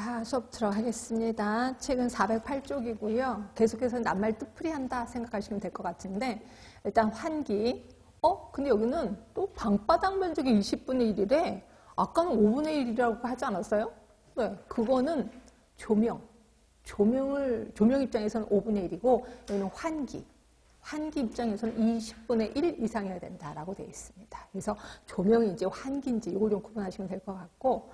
자, 수업 들어가겠습니다. 책은 408쪽이고요. 계속해서 낱말 뜻풀이 한다 생각하시면 될 것 같은데 일단 환기. 어? 근데 여기는 또 방바닥 면적이 20분의 1이래. 아까는 5분의 1이라고 하지 않았어요? 네, 그거는 조명. 조명을 조명 입장에서는 5분의 1이고 여기는 환기. 환기 입장에서는 20분의 1 이상이어야 된다라고 되어 있습니다. 그래서 조명이 이제 환기인지 이걸 좀 구분하시면 될 것 같고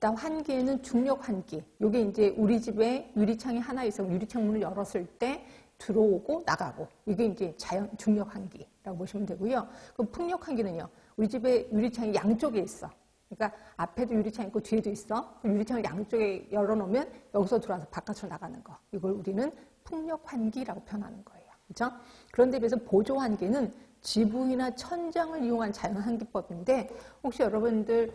일단 환기에는 중력 환기. 이게 이제 우리 집에 유리창이 하나 있어 유리창 문을 열었을 때 들어오고 나가고 이게 이제 자연 중력 환기라고 보시면 되고요. 그럼 풍력 환기는요. 우리 집에 유리창이 양쪽에 있어. 그러니까 앞에도 유리창 있고 뒤에도 있어. 유리창을 양쪽에 열어놓으면 여기서 들어와서 바깥으로 나가는 거. 이걸 우리는 풍력 환기라고 표현하는 거예요. 그렇죠? 그런데 비해서 보조 환기는 지붕이나 천장을 이용한 자연 환기법인데 혹시 여러분들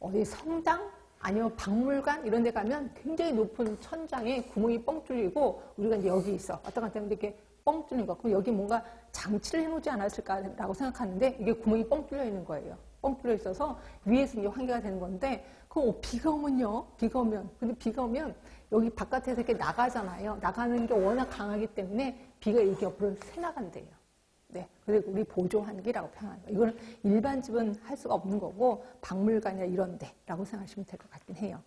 어디 성당 아니면 박물관 이런 데 가면 굉장히 높은 천장에 구멍이 뻥 뚫리고 우리가 이제 여기 있어. 왔다 갔다 하는데 이렇게 뻥 뚫린 거. 그럼 여기 뭔가 장치를 해놓지 않았을까라고 생각하는데 이게 구멍이 뻥 뚫려 있는 거예요. 뻥 뚫려 있어서 위에서 이제 환기가 되는 건데 그럼 비가 오면요. 비가 오면. 근데 비가 오면 여기 바깥에서 이렇게 나가잖아요. 나가는 게 워낙 강하기 때문에 비가 이렇게 옆으로 새 나간대요. 네. 그리고 우리 보조환기라고 거예요. 이거는 일반 집은 할 수가 없는 거고 박물관이나 이런 데라고 생각하시면 될 것 같긴 해요.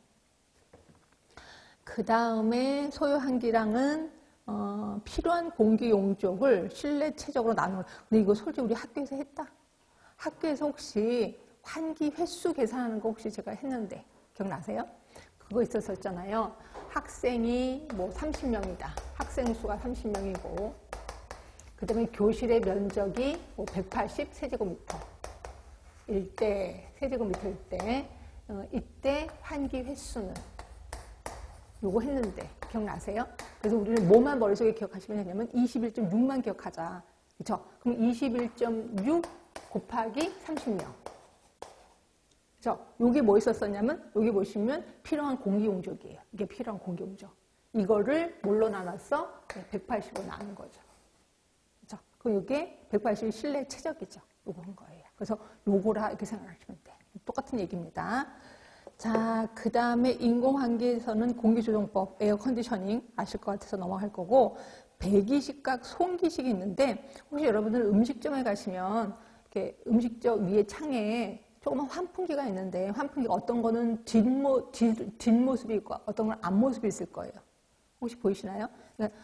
그 다음에 소요환기랑은 어, 필요한 공기 용적을 실내 체적으로 나누는 근데 이거 솔직히 우리 학교에서 했다. 학교에서 혹시 환기 횟수 계산하는 거 혹시 제가 했는데 기억나세요? 그거 있었었잖아요. 학생이 뭐 30명이다. 학생 수가 30명이고 그 다음에 교실의 면적이 뭐180 세제곱미터 일때 세제곱미터일 때 어, 이때 환기 횟수는 요거 했는데 기억나세요? 그래서 우리는 뭐만 머릿속에 기억하시면 되냐면 21.6만 기억하자. 그렇죠? 그럼 21.6 곱하기 30명. 그렇죠? 요게 뭐 있었었냐면 여기 보시면 필요한 공기 용적이에요. 이게 필요한 공기 용적. 이거를 뭘로 나눴어? 180으로 나눈 거죠. 그럼 이게 180이 실내 최적이죠. 한 거예요. 그래서 요거라 이렇게 생각하시면 돼. 똑같은 얘기입니다. 자, 그 다음에 인공환기에서는 공기조정법, 에어컨디셔닝 아실 것 같아서 넘어갈 거고, 배기식각, 송기식이 있는데, 혹시 여러분들 음식점에 가시면, 이렇게 음식점 위에 창에 조그만 환풍기가 있는데, 환풍기가 어떤 거는 뒷모, 뒷, 뒷모습이 있고, 어떤 건 앞모습이 있을 거예요. 혹시 보이시나요? 그러니까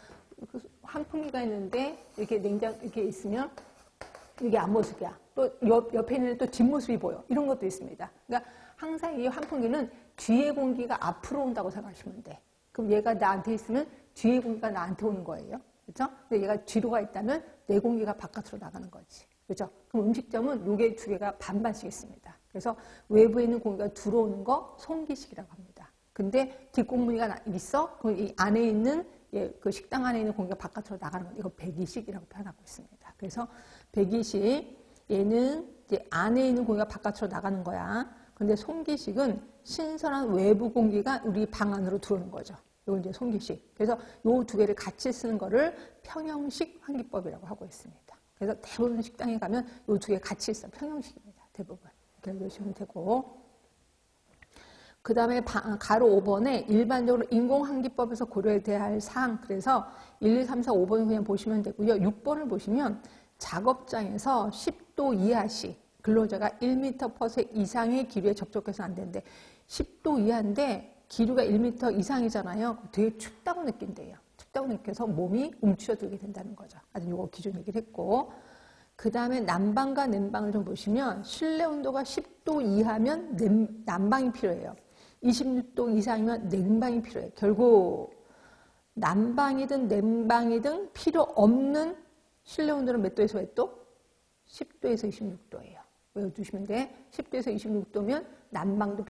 그 환풍기가 있는데 이렇게 냉장 이렇게 있으면 이게 앞모습이야. 또 옆, 옆에 있는 또 뒷모습이 보여. 이런 것도 있습니다. 그러니까 항상 이 환풍기는 뒤에 공기가 앞으로 온다고 생각하시면 돼. 그럼 얘가 나한테 있으면 뒤에 공기가 나한테 오는 거예요. 그렇죠? 근데 얘가 뒤로 가 있다면 내 공기가 바깥으로 나가는 거지. 그렇죠? 그럼 음식점은 요게 두 개가 반반씩 있습니다. 그래서 외부에 있는 공기가 들어오는 거 송기식이라고 합니다. 근데 뒷공기가 있어? 그럼 이 안에 있는 예, 그 식당 안에 있는 공기가 바깥으로 나가는 건 이거 배기식이라고 표현하고 있습니다. 그래서 배기식 얘는 이제 안에 있는 공기가 바깥으로 나가는 거야. 근데 송기식은 신선한 외부 공기가 우리 방 안으로 들어오는 거죠. 이건 이제 송기식. 그래서 요 두 개를 같이 쓰는 거를 평형식 환기법이라고 하고 있습니다. 그래서 대부분 식당에 가면 요 두 개 같이 있어. 평형식입니다. 대부분. 이렇게 읽으시면 되고. 그 다음에 가로 5번에 일반적으로 인공환기법에서 고려해야 할 사항 그래서 1, 2, 3, 4, 5번을 그냥 보시면 되고요. 6번을 보시면 작업장에서 10도 이하 시 근로자가 1m 퍼세 이상의 기류에 접촉해서 안 되는데 10도 이하인데 기류가 1m 이상이잖아요. 되게 춥다고 느낀대요. 춥다고 느껴서 몸이 움츠러들게 된다는 거죠. 아주 이거 기준 얘기를 했고 그 다음에 난방과 냉방을 좀 보시면 실내 온도가 10도 이하면 난방이 필요해요. 26도 이상이면 냉방이 필요해. 결국 난방이든 냉방이든 필요 없는 실내 온도는 몇 도에서 몇 도? 10도에서 26도예요. 외워두시면 돼. 10도에서 26도면 난방도